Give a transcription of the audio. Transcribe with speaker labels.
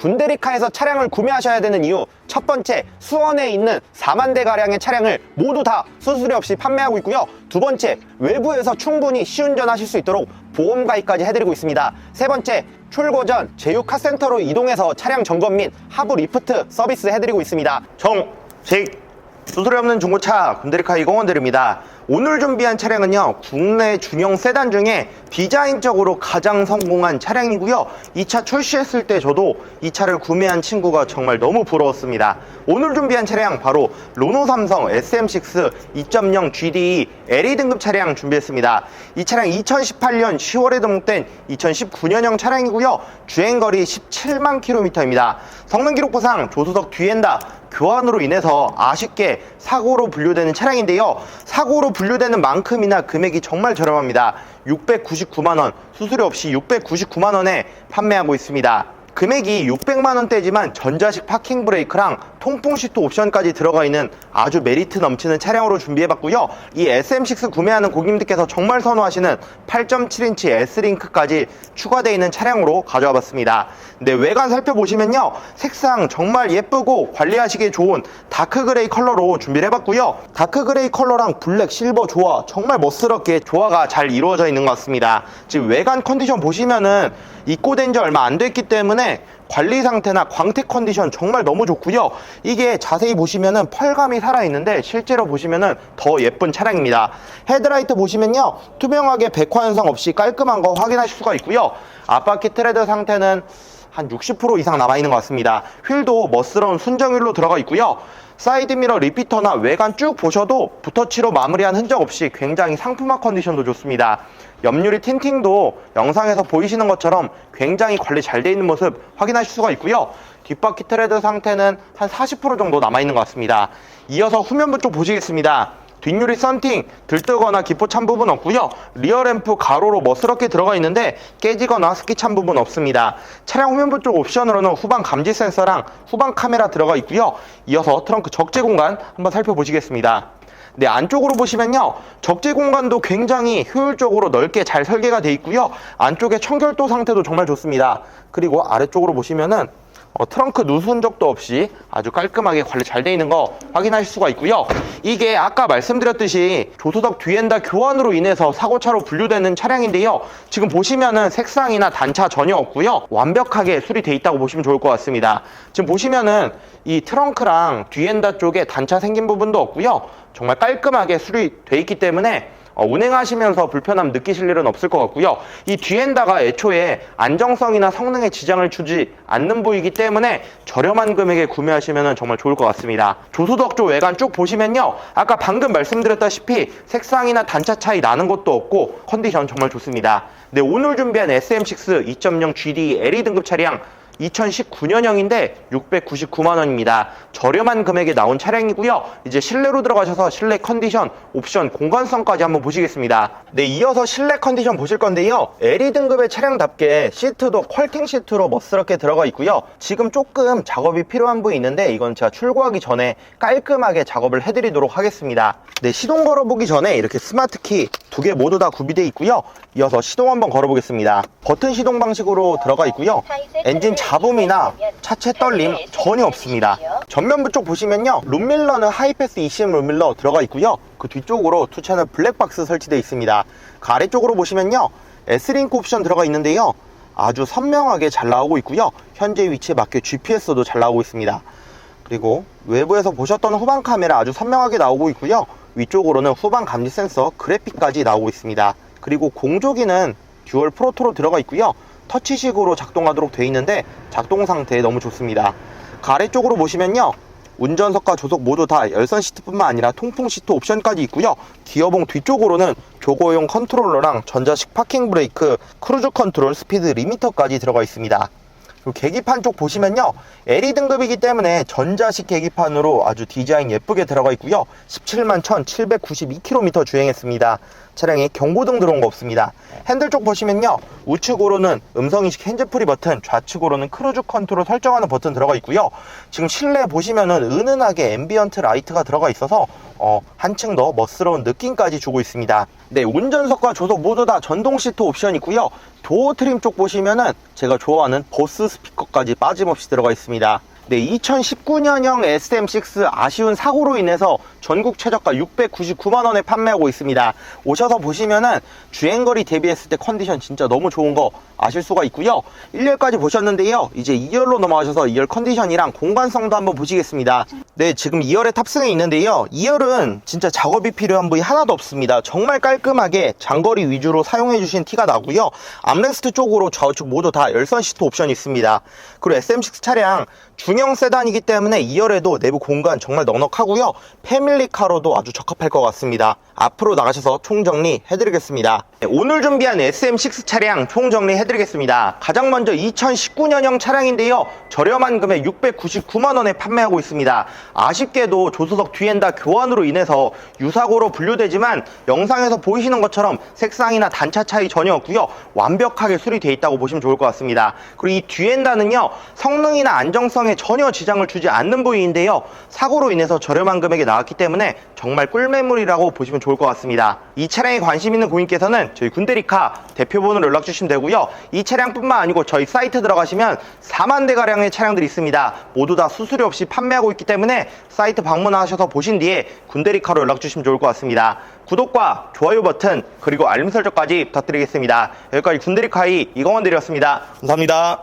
Speaker 1: 군데리카에서 차량을 구매하셔야 되는 이유 첫 번째 수원에 있는 4만 대 가량의 차량을 모두 다 수수료 없이 판매하고 있고요. 두 번째 외부에서 충분히 시운전하실 수 있도록 보험 가입까지 해드리고 있습니다. 세 번째 출고 전 제휴 카센터로 이동해서 차량 점검 및 하부 리프트 서비스 해드리고 있습니다. 정식 수수료 없는 중고차 군데리카 20원들입니다. 오늘 준비한 차량은요, 국내 중형 세단 중에 디자인적으로 가장 성공한 차량이고요. 이 차 출시했을 때 저도 이 차를 구매한 친구가 정말 너무 부러웠습니다. 오늘 준비한 차량 바로 로노 삼성 SM6 2.0 GDE LE 등급 차량 준비했습니다. 이 차량 2018년 10월에 등록된 2019년형 차량이고요. 주행거리 17만 킬로미터입니다. 성능 기록부상 조수석 뒤엔다 교환으로 인해서 아쉽게 사고로 분류되는 차량인데요. 사고로 분류되는 만큼이나 금액이 정말 저렴합니다. 699만원, 수수료 없이 699만원에 판매하고 있습니다. 금액이 600만원대지만 전자식 파킹 브레이크랑 통풍 시트 옵션까지 들어가 있는 아주 메리트 넘치는 차량으로 준비해봤고요. 이 SM6 구매하는 고객님들께서 정말 선호하시는 8.7인치 S링크까지 추가되어 있는 차량으로 가져와 봤습니다. 근데 외관 살펴보시면요. 색상 정말 예쁘고 관리하시기에 좋은 다크 그레이 컬러로 준비를 해봤고요. 다크 그레이 컬러랑 블랙, 실버 조화 정말 멋스럽게 조화가 잘 이루어져 있는 것 같습니다. 지금 외관 컨디션 보시면은 입고된 지 얼마 안 됐기 때문에 관리 상태나 광택 컨디션 정말 너무 좋고요. 이게 자세히 보시면은 펄감이 살아있는데 실제로 보시면은 더 예쁜 차량입니다. 헤드라이트 보시면요. 투명하게 백화 현상 없이 깔끔한 거 확인하실 수가 있고요. 앞바퀴 트레드 상태는 한 60% 이상 남아있는 것 같습니다. 휠도 멋스러운 순정 휠로 들어가 있고요. 사이드미러 리피터나 외관 쭉 보셔도 붓터치로 마무리한 흔적 없이 굉장히 상품화 컨디션도 좋습니다. 옆유리 틴팅도 영상에서 보이시는 것처럼 굉장히 관리 잘 돼 있는 모습 확인하실 수가 있고요. 뒷바퀴 트레드 상태는 한 40% 정도 남아있는 것 같습니다. 이어서 후면부 쪽 보시겠습니다. 뒷유리 썬팅 들뜨거나 기포 찬 부분 없고요. 리어 램프 가로로 멋스럽게 들어가 있는데 깨지거나 스키 찬 부분 없습니다. 차량 후면부 쪽 옵션으로는 후방 감지 센서랑 후방 카메라 들어가 있고요. 이어서 트렁크 적재 공간 한번 살펴보시겠습니다. 네, 안쪽으로 보시면요. 적재 공간도 굉장히 효율적으로 넓게 잘 설계가 되어 있고요. 안쪽에 청결도 상태도 정말 좋습니다. 그리고 아래쪽으로 보시면은 어, 트렁크 누수 적도 없이 아주 깔끔하게 관리 잘 되어 있는 거 확인하실 수가 있고요. 이게 아까 말씀드렸듯이 조수석 뒤엔다 교환으로 인해서 사고차로 분류되는 차량인데요. 지금 보시면은 색상이나 단차 전혀 없고요. 완벽하게 수리돼 있다고 보시면 좋을 것 같습니다. 지금 보시면은 이 트렁크랑 뒤엔다 쪽에 단차 생긴 부분도 없고요. 정말 깔끔하게 수리돼 있기 때문에 어, 운행하시면서 불편함 느끼실 일은 없을 것 같고요. 이 뒤엔다가 애초에 안정성이나 성능에 지장을 주지 않는 부위이기 때문에 저렴한 금액에 구매하시면 정말 좋을 것 같습니다. 조수석 쪽 외관 쭉 보시면요. 아까 방금 말씀드렸다시피 색상이나 단차 차이 나는 것도 없고 컨디션 정말 좋습니다. 네, 오늘 준비한 SM6 2.0 GD LE 등급 차량 2019년형인데 699만 원입니다. 저렴한 금액에 나온 차량이고요. 이제 실내로 들어가셔서 실내 컨디션, 옵션, 공간성까지 한번 보시겠습니다. 네, 이어서 실내 컨디션 보실 건데요. LE 등급의 차량답게 시트도 퀄팅 시트로 멋스럽게 들어가 있고요. 지금 조금 작업이 필요한 부위 있는데 이건 제가 출고하기 전에 깔끔하게 작업을 해드리도록 하겠습니다. 네, 시동 걸어보기 전에 이렇게 스마트키 두 개 모두 다 구비되어 있고요. 이어서 시동 한번 걸어보겠습니다. 버튼 시동 방식으로 들어가 있고요. 엔진 잡음이나 차체 떨림 전혀 없습니다. 전면부 쪽 보시면요. 룸밀러는 하이패스 ECM 룸밀러 들어가 있고요. 그 뒤쪽으로 투 채널 블랙박스 설치되어 있습니다. 그 아래쪽으로 보시면요. S링크 옵션 들어가 있는데요. 아주 선명하게 잘 나오고 있고요. 현재 위치에 맞게 GPS도 잘 나오고 있습니다. 그리고 외부에서 보셨던 후방 카메라 아주 선명하게 나오고 있고요. 위쪽으로는 후방 감지 센서 그래픽까지 나오고 있습니다. 그리고 공조기는 듀얼 프로토로 들어가 있고요. 터치식으로 작동하도록 되어 있는데 작동 상태 너무 좋습니다. 그 아래쪽으로 보시면요. 운전석과 조석 모두 다 열선 시트뿐만 아니라 통풍 시트 옵션까지 있고요. 기어봉 뒤쪽으로는 조거용 컨트롤러랑 전자식 파킹 브레이크, 크루즈 컨트롤, 스피드 리미터까지 들어가 있습니다. 그리고 계기판 쪽 보시면요. LE 등급이기 때문에 전자식 계기판으로 아주 디자인 예쁘게 들어가 있고요. 17만 1792km 주행했습니다. 차량에 경고등 들어온 거 없습니다. 핸들 쪽 보시면요. 우측으로는 음성인식 핸즈프리 버튼, 좌측으로는 크루즈 컨트롤 설정하는 버튼 들어가 있고요. 지금 실내 보시면은 은은하게 앰비언트 라이트가 들어가 있어서 어, 한층 더 멋스러운 느낌까지 주고 있습니다. 네, 운전석과 조석 모두 다 전동 시트 옵션 있고요.
Speaker 2: 도어 트림 쪽 보시면은 제가 좋아하는 보스 스피커까지 빠짐없이 들어가 있습니다. 네, 2019년형 SM6 아쉬운 사고로 인해서 전국 최저가 699만 원에 판매하고 있습니다. 오셔서 보시면은 주행거리 대비했을 때 컨디션 진짜 너무 좋은 거 아실 수가 있고요. 1열까지 보셨는데요. 이제 2열로 넘어가셔서 2열 컨디션이랑 공간성도 한번 보시겠습니다. 네, 지금 2열에 탑승해 있는데요. 2열은 진짜 작업이 필요한 부위 하나도 없습니다. 정말 깔끔하게 장거리 위주로 사용해 주신 티가 나고요. 암레스트 쪽으로 좌우측 모두 다 열선 시트 옵션이 있습니다. 그리고 SM6 차량 중형 세단이기 때문에 2열에도 내부 공간 정말 넉넉하고요. 패밀리카로도 아주 적합할 것 같습니다. 앞으로 나가셔서 총정리 해드리겠습니다. 네, 오늘 준비한 SM6 차량 총정리 해드리겠습니다. 가장 먼저 2019년형 차량인데요. 저렴한 금액 699만원에 판매하고 있습니다. 아쉽게도 조수석 뒤엔다 교환으로 인해서 유사고로 분류되지만 영상에서 보이시는 것처럼 색상이나 단차 차이 전혀 없고요. 완벽하게 수리되어 있다고 보시면 좋을 것 같습니다. 그리고 이 뒤엔다는요. 성능이나 안정성에 전혀 지장을 주지 않는 부위인데요. 사고로 인해서 저렴한 금액에 나왔기 때문에 정말 꿀매물이라고 보시면 좋을 것 같습니다. 이 차량에 관심 있는 고객께서는 저희 군데리카 대표번호로 연락 주시면 되고요. 이 차량뿐만 아니고 저희 사이트 들어가시면 4만 대 가량의 차량들이 있습니다. 모두 다 수수료 없이 판매하고 있기 때문에 사이트 방문하셔서 보신 뒤에 군데리카로 연락 주시면 좋을 것 같습니다. 구독과 좋아요 버튼 그리고 알림 설정까지 부탁드리겠습니다. 여기까지 군데리카이 이광원 드렸습니다. 감사합니다.